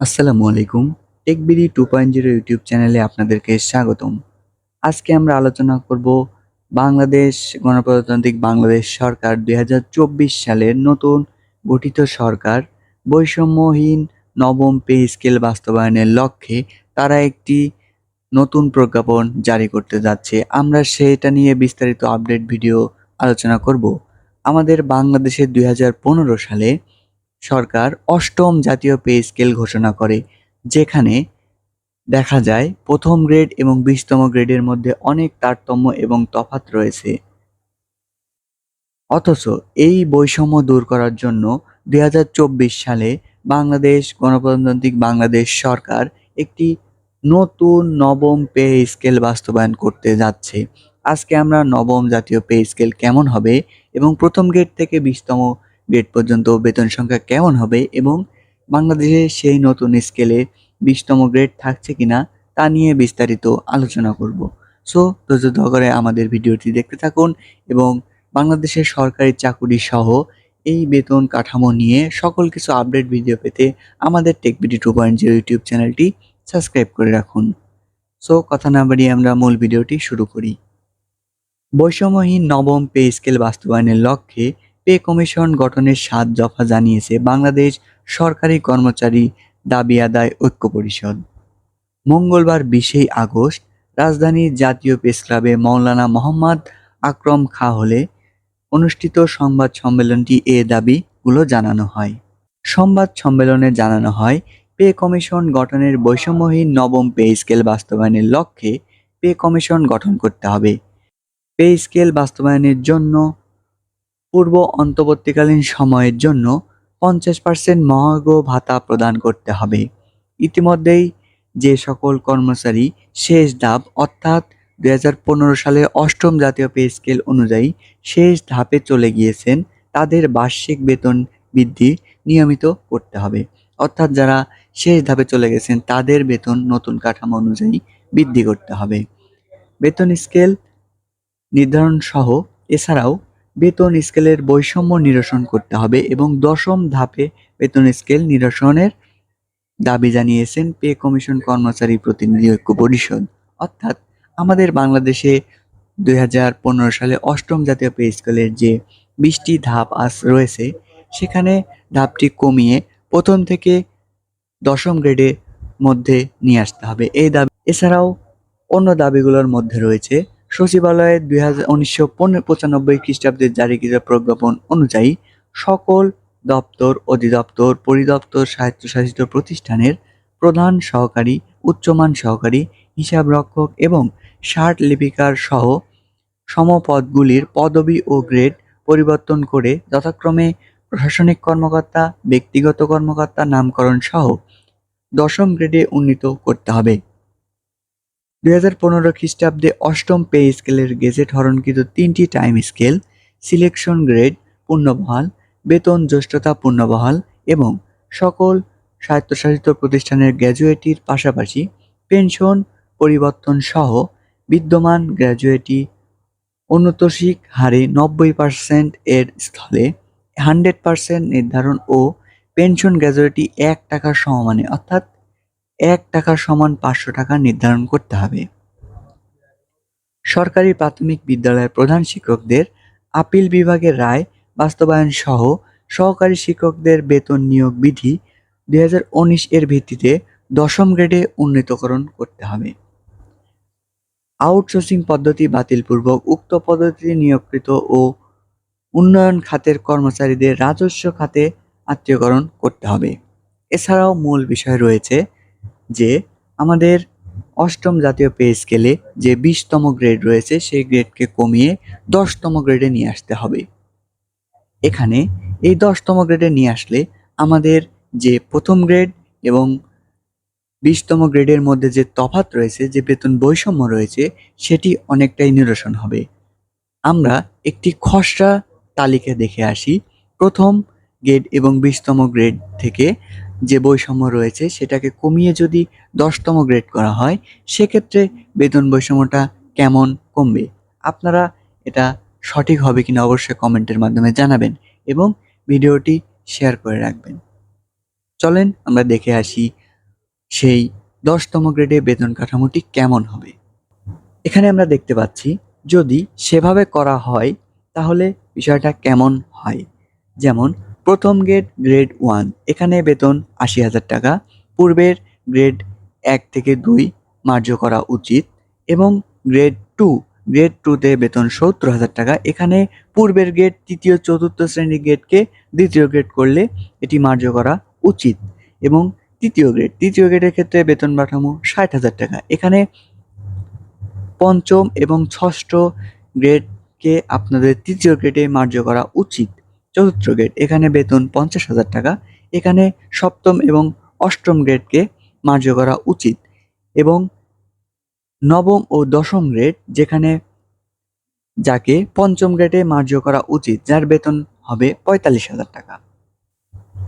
আসসালামু আলাইকুম। TechBD two point zero YouTube চ্যানেলে আপনাদেরকে স্বাগতম। আজকে আমরা আলোচনা করব বাংলাদেশ গণপ্রজাতান্ত্রিক বাংলাদেশ সরকার দুই হাজার চব্বিশ সালের নতুন গঠিত সরকার। বৈষম্যহীন নবম পে স্কেল বাস্তবায়নের লক্ষ্যে তারা একটি নতুন প্রজ্ঞাপন জারি করতে যাচ্ছে। আমরা সেটা নিয়ে বিস্তারিত আপডেট ভিডিও আলোচনা করব। আমাদের বাংলাদেশের দুই সালে সরকার অষ্টম জাতীয় পে স্কেল ঘোষণা করে, যেখানে দেখা যায় প্রথম গ্রেড এবং বিশতম গ্রেডের মধ্যে অনেক তারতম্য এবং তফাৎ রয়েছে। অথচ এই বৈষম্য দূর করার জন্য দু হাজার চব্বিশ সালে বাংলাদেশ গণপ্রজাতান্ত্রিক বাংলাদেশ সরকার একটি নতুন নবম পে স্কেল বাস্তবায়ন করতে যাচ্ছে। আজকে আমরা নবম জাতীয় পে স্কেল কেমন হবে এবং প্রথম গ্রেড থেকে বিশতম গ্রেড পর্যন্ত বেতন সংখ্যা কেমন হবে এবং বাংলাদেশে সেই নতুন স্কেলে বিশতম গ্রেড থাকছে কিনা তা নিয়ে বিস্তারিত আলোচনা করব। সো ধৈর্য করে আমাদের ভিডিওটি দেখতে থাকুন এবং বাংলাদেশের সরকারি চাকুরি সহ এই বেতন কাঠামো নিয়ে সকল কিছু আপডেট ভিডিও পেতে আমাদের TechBD two point zero YouTube চ্যানেলটি সাবস্ক্রাইব করে রাখুন। সো কথা না বাড়িয়ে আমরা মূল ভিডিওটি শুরু করি। বৈষম্যহীন নবম পে স্কেল বাস্তবায়নের লক্ষ্যে পে কমিশন গঠনের সাত দফা জানিয়েছে বাংলাদেশ সরকারি কর্মচারী দাবি আদায় ঐক্য পরিষদ। মঙ্গলবার বিশেই আগস্ট রাজধানীর জাতীয় প্রেস ক্লাবে মৌলানা মোহাম্মদ আকরম খা হলে অনুষ্ঠিত সংবাদ সম্মেলনটি এ দাবিগুলো জানানো হয়। সংবাদ সম্মেলনে জানানো হয়, পে কমিশন গঠনের বৈষম্যহীন নবম পে স্কেল বাস্তবায়নের লক্ষ্যে পে কমিশন গঠন করতে হবে। পে স্কেল বাস্তবায়নের জন্য পূর্ব অন্তর্বর্তীকালীন সময়ের জন্য পঞ্চাশ পার্সেন্ট মহার্ঘ ভাতা প্রদান করতে হবে। ইতিমধ্যেই যে সকল কর্মচারী শেষ ধাপ অর্থাৎ দুই সালের অষ্টম জাতীয় পে স্কেল অনুযায়ী শেষ ধাপে চলে গিয়েছেন, তাদের বার্ষিক বেতন বৃদ্ধি নিয়মিত করতে হবে। অর্থাৎ যারা শেষ ধাপে চলে গেছেন, তাদের বেতন নতুন কাঠামো অনুযায়ী বৃদ্ধি করতে হবে। বেতন স্কেল নির্ধারণ সহ এছাড়াও বেতন স্কেলের বৈষম্য নিরসন করতে হবে এবং দশম ধাপে বেতন স্কেল নিরসনের দাবি জানিয়েছেন পে কমিশন কর্মচারী প্রতিনিধি ঐক্য পরিষদ। অর্থাৎ আমাদের বাংলাদেশে দু হাজার পনেরো সালে অষ্টম জাতীয় পে স্কেলের যে বিশটি ধাপ আস রয়েছে, সেখানে ধাপটি কমিয়ে প্রথম থেকে দশম গ্রেডের মধ্যে নিয়ে আসতে হবে। এই দাবি এছাড়াও অন্য দাবিগুলোর মধ্যে রয়েছে সচিবালয়ের দুই হাজার উনিশশো পঁচানব্বই খ্রিস্টাব্দের জারিকৃত প্রজ্ঞাপন অনুযায়ী সকল দপ্তর, অধিদপ্তর, পরিদপ্তর, স্বায়ত্তশাসিত প্রতিষ্ঠানের প্রধান সহকারী, উচ্চমান সহকারী, হিসাবরক্ষক এবং ষাট লিপিকার সহ সমপদগুলির পদবি ও গ্রেড পরিবর্তন করে যথাক্রমে প্রশাসনিক কর্মকর্তা, ব্যক্তিগত কর্মকর্তা নামকরণ সহ দশম গ্রেডে উন্নীত করতে হবে। দুই হাজার পনেরো খ্রিস্টাব্দে অষ্টম পে স্কেলের গেজেট হরণকৃত তিনটি টাইম স্কেল, সিলেকশন গ্রেড পূর্ণবহাল, বেতন জ্যেষ্ঠতা পূর্ণবহাল এবং সকল স্বায়ত্তশাসিত প্রতিষ্ঠানের গ্র্যাজুয়েটির পাশাপাশি পেনশন পরিবর্তন সহ বিদ্যমান গ্র্যাজুয়েটি অনুতোষিক হারে নব্বই পার্সেন্ট এর স্থলে হান্ড্রেড পার্সেন্ট নির্ধারণ ও পেনশন গ্র্যাজুয়েটি এক টাকার সমমানে, অর্থাৎ এক টাকার সমান পাঁচশো টাকা নির্ধারণ করতে হবে। সরকারি প্রাথমিক বিদ্যালয়ের প্রধান শিক্ষকদের আপিল বিভাগের রায়, বাস্তবায়ন সহ সহকারী শিক্ষকদের বেতন নিয়োগ বিধি দু হাজার উনিশ এর ভিত্তিতে দশম গ্রেডে উন্নীতকরণ করতে হবে। আউটসোর্সিং পদ্ধতি বাতিলপূর্বক উক্ত পদ্ধতিতে নিয়োগকৃত ও উন্নয়ন খাতের কর্মচারীদের রাজস্ব খাতে আত্মীয়করণ করতে হবে। এছাড়াও মূল বিষয় রয়েছে যে আমাদের অষ্টম জাতীয় পে স্কেলে যে বিশতম গ্রেড রয়েছে, সেই গ্রেডকে কমিয়ে দশতম গ্রেডে নিয়ে আসতে হবে। এখানে এই দশতম গ্রেডে নিয়ে আসলে আমাদের যে প্রথম গ্রেড এবং বিশতম গ্রেডের মধ্যে যে তফাত রয়েছে, যে বেতন বৈষম্য রয়েছে, সেটি অনেকটাই নিরসন হবে। আমরা একটি খসড়া তালিকা দেখে আসি। প্রথম গ্রেড এবং বিশতম গ্রেড থেকে যে বৈষম্য রয়েছে সেটাকে কমিয়ে যদি দশতম গ্রেড করা হয়, সেক্ষেত্রে বেতন বৈষম্যটা কেমন কমবে? আপনারা এটা সঠিক হবে কিনা অবশ্যই কমেন্টের মাধ্যমে জানাবেন এবং ভিডিওটি শেয়ার করে রাখবেন। চলেন আমরা দেখে আসি সেই দশতম গ্রেডে বেতন কাঠামোটি কেমন হবে। এখানে আমরা দেখতে পাচ্ছি, যদি সেভাবে করা হয়, তাহলে বিষয়টা কেমন হয়? যেমন প্রথম গ্রেড গ্রেড ওয়ান এখানে বেতন আশি হাজার টাকা। পূর্বের গ্রেড এক থেকে দুই মার্জ করা উচিত এবং গ্রেড টু গ্রেড টুতে বেতন সত্তর হাজার টাকা। এখানে পূর্বের গ্রেড তৃতীয়, চতুর্থ শ্রেণির গ্রেডকে দ্বিতীয় গ্রেড করলে এটি মার্জ করা উচিত এবং তৃতীয় গ্রেড তৃতীয় গ্রেডের ক্ষেত্রে বেতন কাঠামো ষাট হাজার টাকা। এখানে পঞ্চম এবং ষষ্ঠ গ্রেডকে আপনাদের তৃতীয় গ্রেডে মার্জ করা উচিত। চতুর্থ গ্রেড এখানে বেতন পঞ্চাশ হাজার টাকা। এখানে সপ্তম এবং অষ্টম গ্রেডকে মার্জ করা উচিত। এবং নবম ও দশম গ্রেড যেখানে যাকে পঞ্চম গ্রেডে মার্জ করা উচিত, যার বেতন হবে পঁয়তাল্লিশ হাজার টাকা।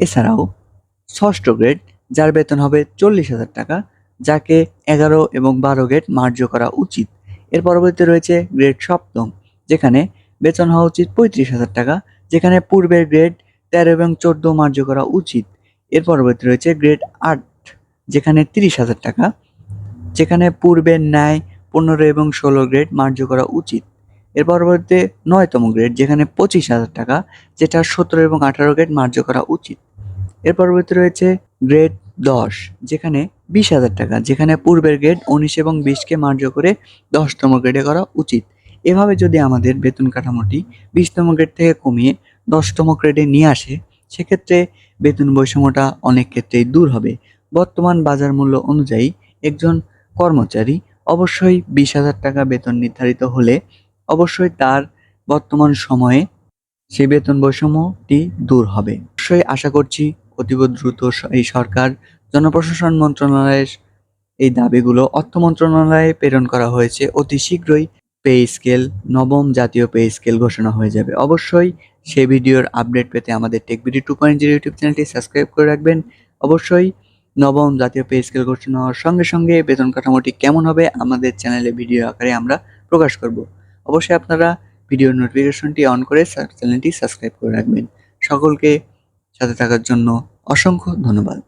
এছাড়াও ষষ্ঠ গ্রেড যার বেতন হবে চল্লিশ হাজার টাকা, যাকে এগারো এবং বারো গ্রেড মার্জ করা উচিত। এর পরবর্তীতে রয়েছে গ্রেড সপ্তম, যেখানে বেতন হওয়া উচিত পঁয়ত্রিশ হাজার টাকা যেখানে পূর্বের গ্রেড তেরো এবং চোদ্দ মার্জ করা উচিত। এর পরবর্তী রয়েছে গ্রেড আট, যেখানে তিরিশ হাজার টাকা, যেখানে পূর্বের ন্যায় পনেরো এবং ষোলো গ্রেড মার্জ করা উচিত। এর পরবর্তীতে নয়তম গ্রেড যেখানে পঁচিশ হাজার টাকা, যেটা সতেরো এবং আঠারো গ্রেড মার্জ করা উচিত। এর পরবর্তী রয়েছে গ্রেড দশ, যেখানে বিশ হাজার টাকা, যেখানে পূর্বের গ্রেড উনিশ এবং বিশকে মার্জ করে দশতম গ্রেডে করা উচিত। এভাবে যদি আমাদের বেতন কাঠামোটি বিশতম গ্রেড থেকে কমিয়ে দশতম গ্রেডে নিয়ে আসে, সেক্ষেত্রে বেতন বৈষম্যটা অনেক ক্ষেত্রেই দূর হবে। বর্তমান বাজার মূল্য অনুযায়ী একজন কর্মচারী অবশ্যই বিশ হাজার টাকা বেতন নির্ধারিত হলে অবশ্যই তার বর্তমান সময়ে সেই বেতন বৈষম্যটি দূর হবে। অবশ্যই আশা করছি অতীব দ্রুত এই সরকার, জনপ্রশাসন মন্ত্রণালয়ের এই দাবিগুলো অর্থ মন্ত্রণালয়ে প্রেরণ করা হয়েছে অতি শীঘ্রই। পে স্কেল, নবম জাতীয় পে স্কেল ঘোষণা হয়ে যাবে। অবশ্যই সেই ভিডিওর আপডেট পেতে আমাদের tech video two point zero YouTube চ্যানেলটি সাবস্ক্রাইব করে রাখবেন। অবশ্যই নবম জাতীয় পে স্কেল ঘোষণা হওয়ার সঙ্গে সঙ্গে বেতন কাঠামোটি কেমন হবে আমাদের চ্যানেলে ভিডিও আকারে আমরা প্রকাশ করব। অবশ্যই আপনারা ভিডিওর নোটিফিকেশনটি অন করে চ্যানেলটি সাবস্ক্রাইব করে রাখবেন। সকলকে সাথে থাকার জন্য অসংখ্য ধন্যবাদ।